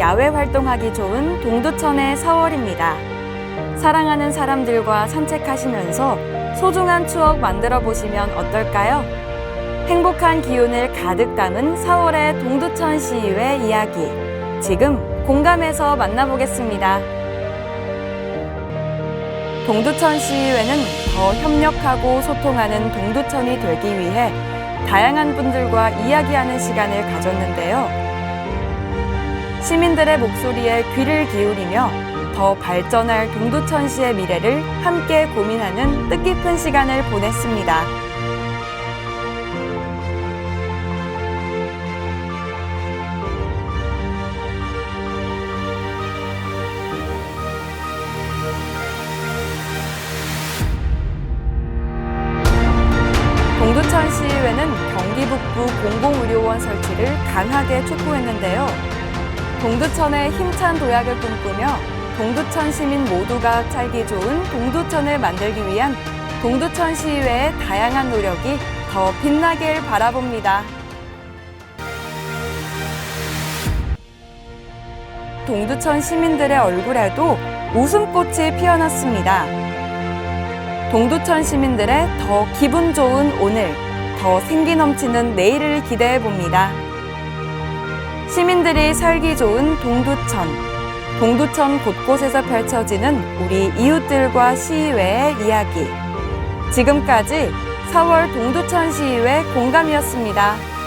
야외 활동하기 좋은 동두천의 4월입니다. 사랑하는 사람들과 산책하시면서 소중한 추억 만들어 보시면 어떨까요? 행복한 기운을 가득 담은 4월의 동두천 시의회 이야기. 지금 공감해서 만나보겠습니다. 동두천 시의회는 더 협력하고 소통하는 동두천이 되기 위해 다양한 분들과 이야기하는 시간을 가졌는데요. 시민들의 목소리에 귀를 기울이며 더 발전할 동두천시의 미래를 함께 고민하는 뜻깊은 시간을 보냈습니다. 동두천 시의회는 경기 북부 공공의료원 설치를 강하게 촉구했는데요. 동두천의 힘찬 도약을 꿈꾸며 동두천 시민 모두가 살기 좋은 동두천을 만들기 위한 동두천 시의회의 다양한 노력이 더 빛나길 바라봅니다. 동두천 시민들의 얼굴에도 웃음꽃이 피어났습니다. 동두천 시민들의 더 기분 좋은 오늘, 더 생기 넘치는 내일을 기대해 봅니다. 시민들이 살기 좋은 동두천. 동두천 곳곳에서 펼쳐지는 우리 이웃들과 시의회의 이야기. 지금까지 4월 동두천 시의회 공감이었습니다.